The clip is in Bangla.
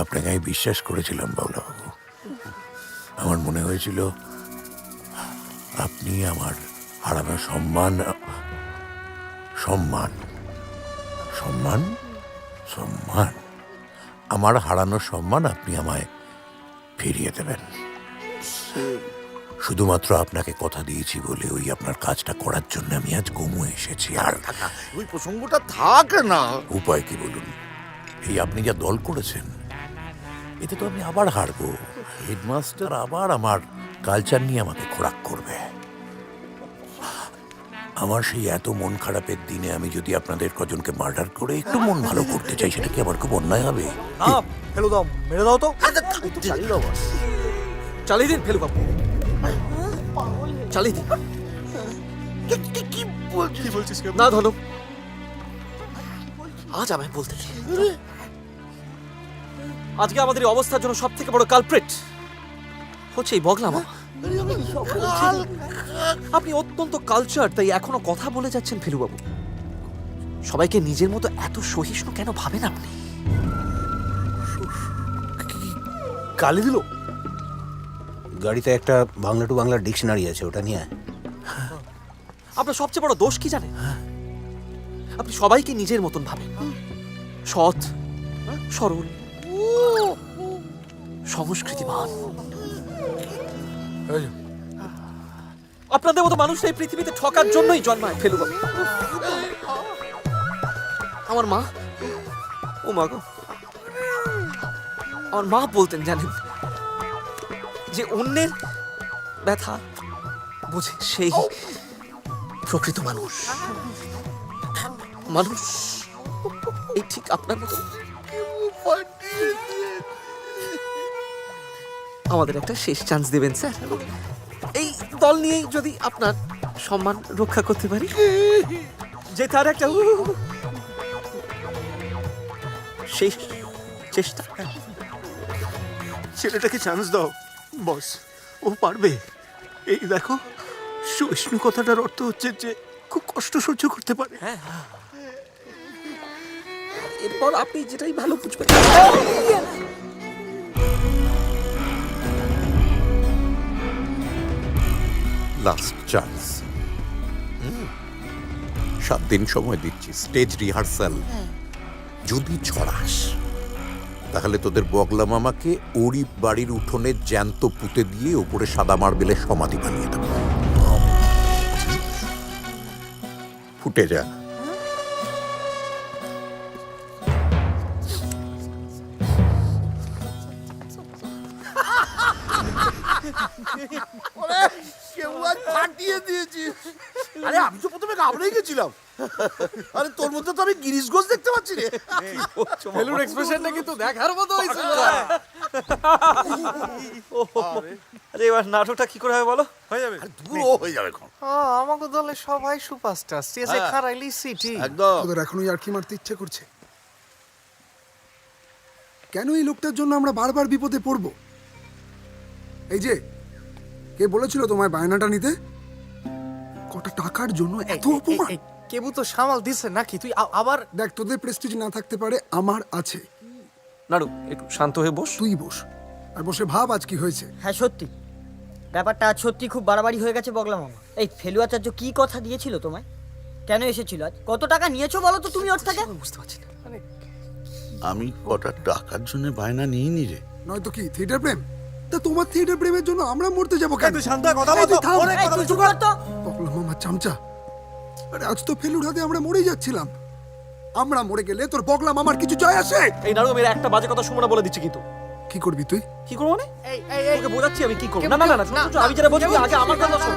আপনাকে আমি বিশ্বাস করেছিলাম বাবলাবাবু আমার মনে হয়েছিল আপনি আমার হারানো সম্মান সম্মান সম্মান সম্মান আমার হারানো সম্মান আপনি আমায় ফিরিয়ে দেবেন। শুধুমাত্র আপনাকে কথা দিয়েছি বলে ওই আপনার কাজটা করার জন্য আমি আজ গমু এসেছি আর ওই প্রসঙ্গটা থাক না। উপায় কি বলুন? এই আপনি যা দল করেছেন এতে তো আমি আবার হারবো। হেডমাস্টার আবার আমার কালচার নিয়ে আমাকে খোরাক করবে। আমার সেই এত মন খারাপের দিনে আমি যদি আপনাদের কজনকে মার্ডার করে একটু মন ভালো করতে চাই সেটা কি আমার খুব অন্যায় হবে? না ফেলে দাও মেরে দাও তো। চালিয়ে দাও চালিয়ে দিন ফেলু বাবু। চালিয়ে দিন। কি বলছিস? না ধনু আজ আমায় বলতে। আজকে আমাদের এই অবস্থার জন্য সব থেকে বড় কালপ্রিট হচ্ছে এই বগলা মামা আপনি অত্যন্ত কালচার তাই এখনও কথা বলে যাচ্ছেন ফেলুবাবু। সবাইকে নিজের মতো এত সহিষ্ণু কেন ভাবেন আপনি? গালি দিল? গাড়িতে একটা বাংলা টু বাংলা ডিকশনারি আছে ওটা নিয়ে আপনার সবচেয়ে বড় দোষ কি জানেন? আপনি সবাইকে নিজের মতন ভাবেন। সৎ সরল সংস্কৃতিবান। আপনাদের মতো মানুষ এই পৃথিবীতে ঠকার জন্যই জন্মায় ফেলুবা আমার মা? ও মা গো। আমার মা বলতেন, জানেন? যে অন্যের ব্যথা বুঝে সেই প্রকৃত মানুষ। মানুষ, এই ঠিক আপনার মতো? আমাদের একটা শেষ চান্স দেবেন স্যার। এই দল নিয়েই যদি আপনার সম্মান রক্ষা করতে পারি যে তার একটা শেষ চেষ্টা। ছেলেটাকে চান্স দাও বস ও পারবে। এই দেখো সহিষ্ণু কথাটার অর্থ হচ্ছে যে খুব কষ্ট সহ্য করতে পারে। হ্যাঁ। এরপর আপনি যেটাই ভালো বুঝবেন। লাস্ট চান্স সাত দিন সময় দিচ্ছি স্টেজ রিহার্সাল যদি ছড়াস তাহলে তোদের বগলা মামাকে ওরি বাড়ির উঠোনে জ্যান্ত পুঁতে দিয়ে ওপরে সাদা মার্বেলের সমাধি বানিয়ে দেবো। ফুটে যা। কেউ আজ ফাটিয়ে দিয়েছিস আরে আমি তো প্রথমে ঘাবড়েই গেছিলাম। আরে তোর মধ্যে তো আমি গিরিশ ঘোষ দেখতে পাচ্ছি রে। ফেলুর এক্সপ্রেশনটা কিন্তু দেখার মতো হয়েছিল আরে এবার নাটকটা কি করে হবে বলো? হয়ে যাবে। দূর হয়ে যাবে এখন। আমাকে দলে সবাই সুপারস্টার। স্টেজে হ্যাঁ। খারাইলি সিটি একদম। তোদের এখনও ইয়ার্কি মারতে ইচ্ছে করছে? কেন এই লোকটার জন্য আমরা বারবার বিপদে পড়ব? এই যে কে বলেছিল তোমায় বায়নাটা নিতে? কটা টাকার জন্য এত অপমান! কেবু তো সামাল দিছে নাকি? তুই আবার দেখ তোদের প্রেস্টিজ না থাকতে পারে আমার আছে। নাড়ু একটু শান্ত হয়ে বস। তুই বস আর বসে ভাব আজ কি হয়েছে। হ্যাঁ সত্যি। ব্যাপারটা আজ সত্যি খুব বাড়াবাড়ি হয়ে গেছে বগলা মামা। এই ফেলুয়াচার্য কি কথা দিয়েছিল তোমায়? কেন এসেছিল আজ? কত টাকা নিয়েছো বলো তো তুমি ওর থেকে? বুঝতে পারছি না। আমি কটা টাকার জন্য বায়না নিইনি রে। নয়তো কি থিয়েটার প্রেম? তা তোমার থিয়েটার প্রেমের জন্য আমরা মরতে যাব কেন? তুই শান্ত কথা বল অনেক কথা চুপ কর তো। আমার চামচা। আরে আজ তো ফেলুর হাতে আমরা মরেই যাচ্ছিলাম। আমরা মরে গেলে তোর বগলাম আমার কিছু জয় আসে? এই নাড়ু মেরে একটা বাজে কথা শুনে বলে দিচ্ছি কিন্তু। কি করবি তুই? কি করব মানে? এই এই এই। তোকে বোঝাচ্ছি আমি কি করব। না না না আমি যেটা বলছি আগে আমার কথা শোন।